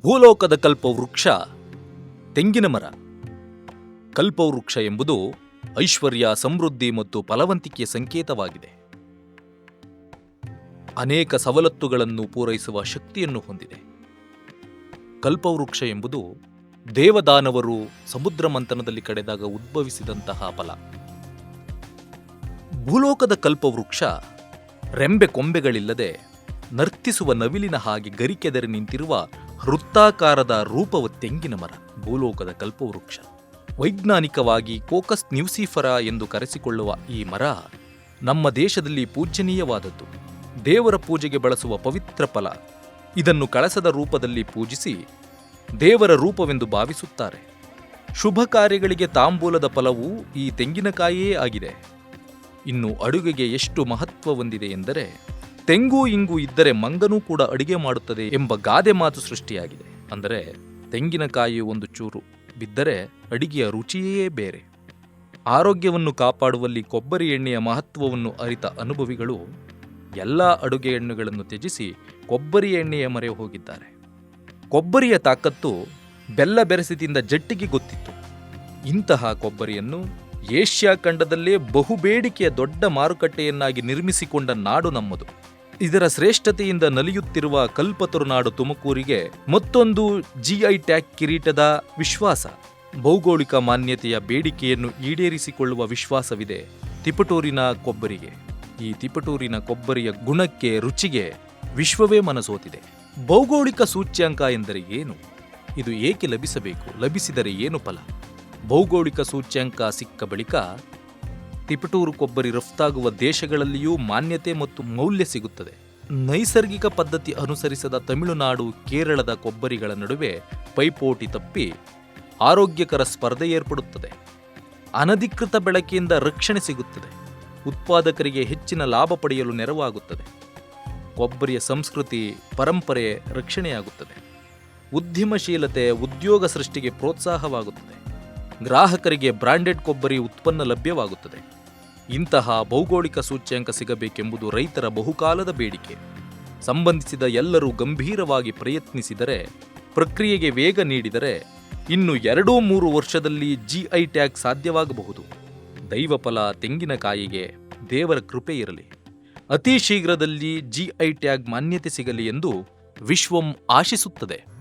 ಭೂಲೋಕದ ಕಲ್ಪವೃಕ್ಷ, ತೆಂಗಿನ ಮರ. ಕಲ್ಪವೃಕ್ಷ ಎಂಬುದು ಐಶ್ವರ್ಯ, ಸಮೃದ್ಧಿ ಮತ್ತು ಫಲವಂತಿಕೆಯ ಸಂಕೇತವಾಗಿದೆ. ಅನೇಕ ಸವಲತ್ತುಗಳನ್ನು ಪೂರೈಸುವ ಶಕ್ತಿಯನ್ನು ಹೊಂದಿದೆ. ಕಲ್ಪವೃಕ್ಷ ಎಂಬುದು ದೇವದಾನವರು ಸಮುದ್ರ ಮಂಥನದಲ್ಲಿ ಕಡೆದಾಗ ಉದ್ಭವಿಸಿದಂತಹ ಫಲ. ಭೂಲೋಕದ ಕಲ್ಪವೃಕ್ಷ ರೆಂಬೆ ಕೊಂಬೆಗಳಿಲ್ಲದೆ ನರ್ತಿಸುವ ನವಿಲಿನ ಹಾಗೆ ಗರಿಕೆದರಿ ನಿಂತಿರುವ ವೃತ್ತಾಕಾರದ ರೂಪವ ತೆಂಗಿನ ಮರ, ಭೂಲೋಕದ ಕಲ್ಪವೃಕ್ಷ. ವೈಜ್ಞಾನಿಕವಾಗಿ ಕೋಕಸ್ ನ್ಯೂಸಿಫರ ಎಂದು ಕರೆಸಿಕೊಳ್ಳುವ ಈ ಮರ ನಮ್ಮ ದೇಶದಲ್ಲಿ ಪೂಜ್ಯನೀಯವಾದದ್ದು. ದೇವರ ಪೂಜೆಗೆ ಬಳಸುವ ಪವಿತ್ರ ಫಲ. ಇದನ್ನು ಕಳಸದ ರೂಪದಲ್ಲಿ ಪೂಜಿಸಿ ದೇವರ ರೂಪವೆಂದು ಭಾವಿಸುತ್ತಾರೆ. ಶುಭ ಕಾರ್ಯಗಳಿಗೆ ತಾಂಬೂಲದ ಫಲವು ಈ ತೆಂಗಿನಕಾಯಿಯೇ ಆಗಿದೆ. ಇನ್ನು ಅಡುಗೆಗೆ ಎಷ್ಟು ಮಹತ್ವ ಹೊಂದಿದೆ ಎಂದರೆ ತೆಂಗು ಇಂಗು ಇದ್ದರೆ ಮಂಗನೂ ಕೂಡ ಅಡಿಗೆ ಮಾಡುತ್ತದೆ ಎಂಬ ಗಾದೆ ಮಾತು ಸೃಷ್ಟಿಯಾಗಿದೆ. ಅಂದರೆ ತೆಂಗಿನಕಾಯಿ ಒಂದು ಚೂರು ಬಿದ್ದರೆ ಅಡಿಗೆಯ ರುಚಿಯೇ ಬೇರೆ. ಆರೋಗ್ಯವನ್ನು ಕಾಪಾಡುವಲ್ಲಿ ಕೊಬ್ಬರಿ ಎಣ್ಣೆಯ ಮಹತ್ವವನ್ನು ಅರಿತ ಅನುಭವಿಗಳು ಎಲ್ಲ ಅಡುಗೆ ಎಣ್ಣೆಗಳನ್ನು ತ್ಯಜಿಸಿ ಕೊಬ್ಬರಿ ಎಣ್ಣೆಯ ಮೊರೆ ಹೋಗಿದ್ದಾರೆ. ಕೊಬ್ಬರಿಯ ತಾಕತ್ತು ಬೆಲ್ಲ ಬೆರೆಸಿದಿಂದ ಜಟ್ಟಿಗೆ ಗೊತ್ತಿತ್ತು. ಇಂತಹ ಕೊಬ್ಬರಿಯನ್ನು ಏಷ್ಯಾ ಖಂಡದಲ್ಲೇ ಬಹುಬೇಡಿಕೆಯ ದೊಡ್ಡ ಮಾರುಕಟ್ಟೆಯನ್ನಾಗಿ ನಿರ್ಮಿಸಿಕೊಂಡ ನಾಡು ನಮ್ಮದು. ಇದರ ಶ್ರೇಷ್ಠತೆಯಿಂದ ನಲಿಯುತ್ತಿರುವ ಕಲ್ಪತರುನಾಡು ತುಮಕೂರಿಗೆ ಮತ್ತೊಂದು ಜಿಐ ಟ್ಯಾಗ್ ಕಿರೀಟದ ವಿಶ್ವಾಸ. ಭೌಗೋಳಿಕ ಮಾನ್ಯತೆಯ ಬೇಡಿಕೆಯನ್ನು ಈಡೇರಿಸಿಕೊಳ್ಳುವ ವಿಶ್ವಾಸವಿದೆ ತಿಪಟೂರಿನ ಕೊಬ್ಬರಿಗೆ. ಈ ತಿಪಟೂರಿನ ಕೊಬ್ಬರಿಯ ಗುಣಕ್ಕೆ ರುಚಿಗೆ ವಿಶ್ವವೇ ಮನಸೋತಿದೆ. ಭೌಗೋಳಿಕ ಸೂಚ್ಯಂಕ ಎಂದರೆ ಏನು? ಇದು ಏಕೆ ಲಭಿಸಬೇಕು? ಲಭಿಸಿದರೆ ಏನು ಫಲ? ಭೌಗೋಳಿಕ ಸೂಚ್ಯಂಕ ಸಿಕ್ಕ ಬಳಿಕ ತಿಪಟೂರು ಕೊಬ್ಬರಿ ರಫ್ತಾಗುವ ದೇಶಗಳಲ್ಲಿಯೂ ಮಾನ್ಯತೆ ಮತ್ತು ಮೌಲ್ಯ ಸಿಗುತ್ತದೆ. ನೈಸರ್ಗಿಕ ಪದ್ಧತಿ ಅನುಸರಿಸದ ತಮಿಳುನಾಡು, ಕೇರಳದ ಕೊಬ್ಬರಿಗಳ ನಡುವೆ ಪೈಪೋಟಿ ತಪ್ಪಿ ಆರೋಗ್ಯಕರ ಸ್ಪರ್ಧೆ ಏರ್ಪಡುತ್ತದೆ. ಅನಧಿಕೃತ ಬೆಳಕಿಯಿಂದ ರಕ್ಷಣೆ ಸಿಗುತ್ತದೆ. ಉತ್ಪಾದಕರಿಗೆ ಹೆಚ್ಚಿನ ಲಾಭ ಪಡೆಯಲು ನೆರವಾಗುತ್ತದೆ. ಕೊಬ್ಬರಿಯ ಸಂಸ್ಕೃತಿ, ಪರಂಪರೆ ರಕ್ಷಣೆಯಾಗುತ್ತದೆ. ಉದ್ಯಮಶೀಲತೆ, ಉದ್ಯೋಗ ಸೃಷ್ಟಿಗೆ ಪ್ರೋತ್ಸಾಹವಾಗುತ್ತದೆ. ಗ್ರಾಹಕರಿಗೆ ಬ್ರಾಂಡೆಡ್ ಕೊಬ್ಬರಿ ಉತ್ಪನ್ನ ಲಭ್ಯವಾಗುತ್ತದೆ. ಇಂತಹ ಭೌಗೋಳಿಕ ಸೂಚ್ಯಂಕ ಸಿಗಬೇಕೆಂಬುದು ರೈತರ ಬಹುಕಾಲದ ಬೇಡಿಕೆ. ಸಂಬಂಧಿಸಿದ ಎಲ್ಲರೂ ಗಂಭೀರವಾಗಿ ಪ್ರಯತ್ನಿಸಿದರೆ, ಪ್ರಕ್ರಿಯೆಗೆ ವೇಗ ನೀಡಿದರೆ ಇನ್ನು ಎರಡೂ ಮೂರು ವರ್ಷದಲ್ಲಿ ಜಿಐ ಟ್ಯಾಗ್ ಸಾಧ್ಯವಾಗಬಹುದು. ದೈವಫಲ ತೆಂಗಿನಕಾಯಿಗೆ ದೇವರ ಕೃಪೆ ಇರಲಿ. ಅತಿ ಶೀಘ್ರದಲ್ಲಿ ಜಿಐ ಟ್ಯಾಗ್ ಮಾನ್ಯತೆ ಸಿಗಲಿ ಎಂದು ವಿಶ್ವಂ ಆಶಿಸುತ್ತದೆ.